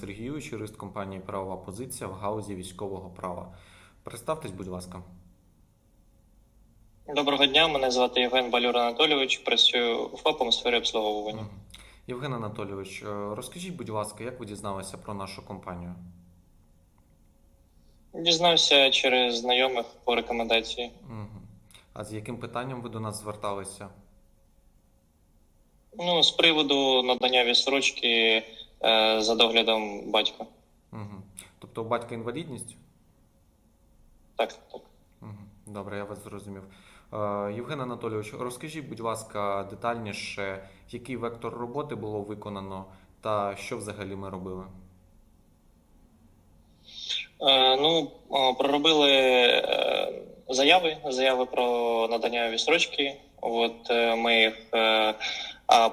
Сергійович, юрист компанії Правова позиція в гаузі військового права. Представтесь, будь ласка. Доброго дня, мене звати Євген Балюр Анатолійович. Працюю в ФАПом у сфері обслуговування. Євген Анатолійович, е, розкажіть, будь ласка, як ви дізналися про нашу компанію? Дізнався через знайомих по рекомендації. А з яким питанням ви до нас зверталися? Ну, з приводу надання відсрочки за доглядом батька. Мгм. Тобто у батька інвалідність? Так, так. Мгм. Добре, я вас зрозумів. Е, Євген Анатолійович, розкажіть, будь ласка, детальніше, який вектор роботи було виконано та що взагалі ми робили? Е, ну, проробили е, заяви, заяви про надання відсрочки. От е, ми їх е,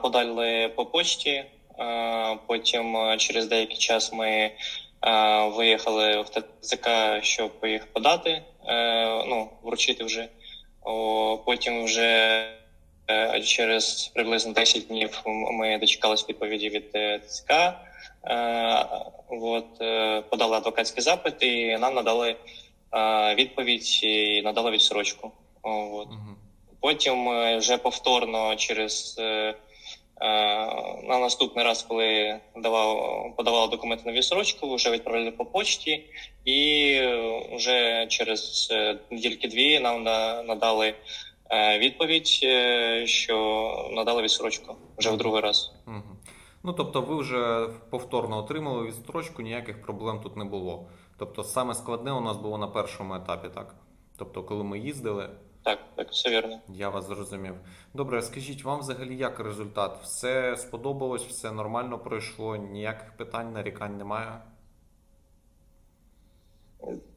подали по почті. Потім е, через деякий час ми е, виїхали в ТЦК, щоб їх подати, е, ну, вручити вже. Потім вже через приблизно 10 днів ми дочекалися відповіді від ТЦК. От, подали адвокатський запит і нам надали відповідь і надали відсрочку. От. Потім вже повторно через на наступний раз, коли давав, подавав документи на відсрочку, вже відправили по почті, і е, вже через е, недільки-дві нам на- надали е, відповідь, е, що надали відсрочку вже в другий раз. Ну, тобто, ви вже повторно отримали відстрочку, ніяких проблем тут не було. Тобто, саме складне у нас було на першому етапі, так? Тобто, коли ми їздили, Так, так, все вірно. я вас зрозумів. Добре, скажіть, вам взагалі як результат? Все сподобалось, все нормально пройшло, ніяких питань, нарікань немає?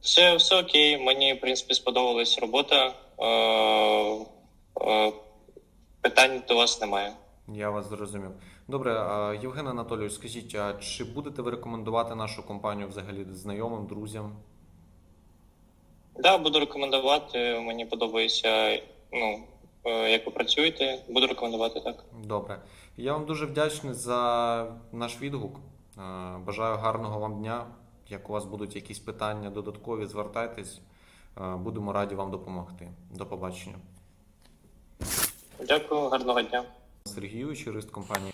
Все, все окей. Мені, в принципі, сподобалась робота. Е, е, питань до вас немає. Я вас зрозумів. Добре, Євген Анатолійович, скажіть, а чи будете ви рекомендувати нашу компанію взагалі знайомим, друзям? Да, буду рекомендувати. Мені подобається, ну, е, як ви працюєте. Буду рекомендувати так. Добре. Я вам дуже вдячний за наш відгук. Е, Бажаю гарного вам дня. Як у вас будуть якісь питання додаткові, звертайтесь. Е, Будемо раді вам допомогти. До побачення. Дякую, гарного дня. Сергійович, юрист компанії